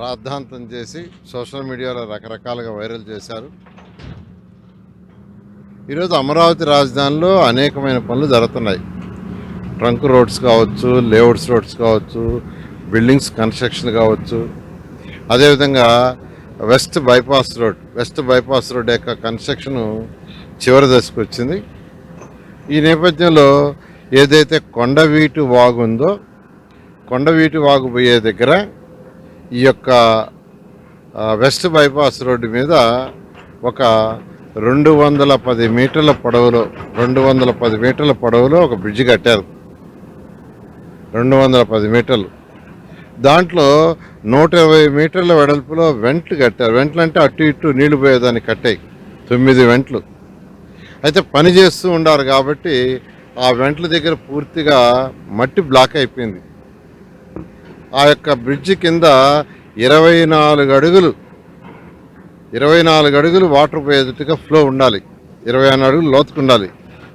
రాద్ధాంతం చేసి సోషల్ మీడియాలో రకరకాలుగా వైరల్ చేశారు. ఈరోజు అమరావతి రాజధానిలో అనేకమైన పనులు జరుగుతున్నాయి. ట్రంక్ రోడ్స్ కావచ్చు లేఅవుట్స్ రోడ్స్ కావచ్చు బిల్డింగ్స్ కన్స్ట్రక్షన్ కావచ్చు. అదేవిధంగా west bypass road west bypass road యొక్క కన్స్ట్రక్షన్ చివరి దశకు వచ్చింది. ఈ నేపథ్యంలో ఏదైతే కొండవీటు వాగు ఉందో కొండవీటి వాగు పోయే దగ్గర ఈ యొక్క వెస్ట్ బైపాస్ రోడ్డు మీద ఒక రెండు వందల పది మీటర్ల పొడవులో రెండు వందల పది మీటర్ల పొడవులో ఒక బ్రిడ్జ్ కట్టారు. రెండు వందల పది మీటర్లు. దాంట్లో నూట ఇరవై మీటర్ల వెడల్పులో వెంట్లు కట్టారు. వెంట్లు అంటే అటు ఇటు నీళ్ళు పోయేదాన్ని కట్టాయి. తొమ్మిది వెంట్లు. అయితే పని చేస్తూ ఉండారు కాబట్టి ఆ వెంట్ల దగ్గర పూర్తిగా మట్టి బ్లాక్ అయిపోయింది. ఆ యొక్క బ్రిడ్జ్ కింద ఇరవై నాలుగు అడుగులు ఇరవై నాలుగు అడుగులు వాటర్ పోయేటట్టుగా ఫ్లో ఉండాలి. ఇరవై ఆరు అడుగులు లోతుకు ఉండాలి.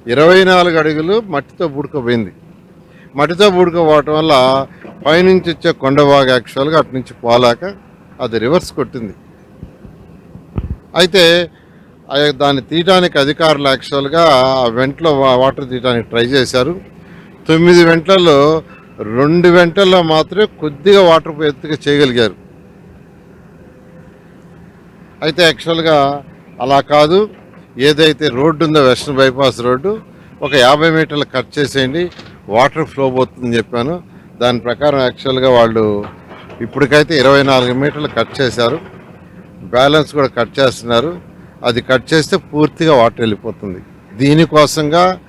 ఇరవై నాలుగు అడుగులు మట్టితో బుడుకోపోయింది మట్టితో బుడుకోపోవటం వల్ల పైనుంచి వచ్చే కొండవాగు యాక్చువల్గా అటు నుంచి పోలాక అది రివర్స్ కొట్టింది. అయితే ఆ యొక్క దాన్ని తీయడానికి అధికారులు యాక్చువల్గా ఆ వెంటలో వా- వాటర్ తీయడానికి ట్రై చేశారు. తొమ్మిది వెంట్లలో రెండు వెంటల్లో మాత్రమే కొద్దిగా వాటర్ ఎత్తుగా చేయగలిగారు. అయితే యాక్చువల్గా అలా కాదు. ఏదైతే రోడ్డు ఉందో వెస్ట్రన్ బైపాస్ రోడ్డు ఒక యాభై మీటర్లు కట్ చేసేయండి వాటర్ ఫ్లో పోతుందని చెప్పాను. దాని ప్రకారం యాక్చువల్గా వాళ్ళు ఇప్పటికైతే ఇరవై నాలుగు మీటర్లు కట్ చేశారు. బ్యాలెన్స్ కూడా కట్ చేస్తున్నారు. అది కట్ చేస్తే పూర్తిగా వాటర్ వెళ్ళిపోతుంది. దీనికోసంగా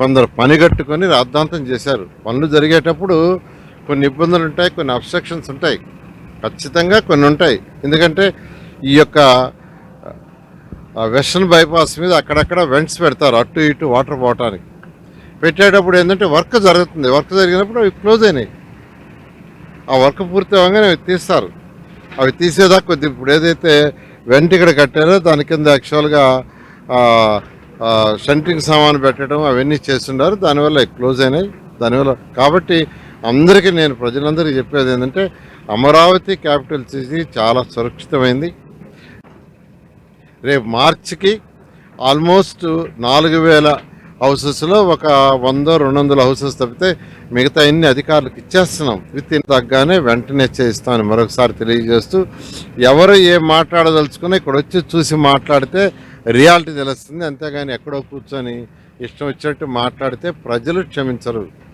కొందరు పని కట్టుకొని రాద్ధాంతం చేశారు. పనులు జరిగేటప్పుడు కొన్ని ఇబ్బందులు ఉంటాయి కొన్ని అబ్స్ట్రక్షన్స్ ఉంటాయి. ఖచ్చితంగా కొన్ని ఉంటాయి. ఎందుకంటే ఈ యొక్క వెస్ట్రన్ వెస్టర్న్ బైపాస్ మీద అక్కడక్కడ వెంట్స్ పెడతారు అటు ఇటు వాటర్ పోవటానికి. పెట్టేటప్పుడు ఏంటంటే వర్క్ జరుగుతుంది. వర్క్ జరిగినప్పుడు అవి క్లోజ్ అయినాయి. ఆ వర్క్ పూర్తి అవ్వగానే అవి తీస్తారు. అవి తీసేదాకా కొద్ది ఇప్పుడు ఏదైతే వెంట ఇక్కడ కట్టారో దాని కింద యాక్చువల్గా సెంట్రింగ్ సామాన్ పెట్టడం అవన్నీ చేస్తున్నారు దానివల్ల క్లోజ్ అయినాయి. దానివల్ల కాబట్టి అందరికీ నేను ప్రజలందరికీ చెప్పేది ఏంటంటే అమరావతి క్యాపిటల్ సిటీ చాలా సురక్షితమైంది. రేపు మార్చికి ఆల్మోస్ట్ నాలుగు వేల హౌసెస్లో ఒక వంద రెండు వందల హౌసెస్ తప్పితే మిగతా అన్ని అధికారులకు ఇచ్చేస్తున్నాం? విత్ ఇన్ తగ్గానే వెంటనే చేయిస్తామని మరొకసారి తెలియజేస్తూ ఎవరు ఏం మాట్లాడదలుచుకున్నా ఇక్కడ వచ్చి చూసి మాట్లాడితే రియాలిటీ తెలుస్తుంది. అంతేగాని ఎక్కడో కూర్చొని ఇష్టం వచ్చినట్టు మాట్లాడితే ప్రజలు క్షమించరు.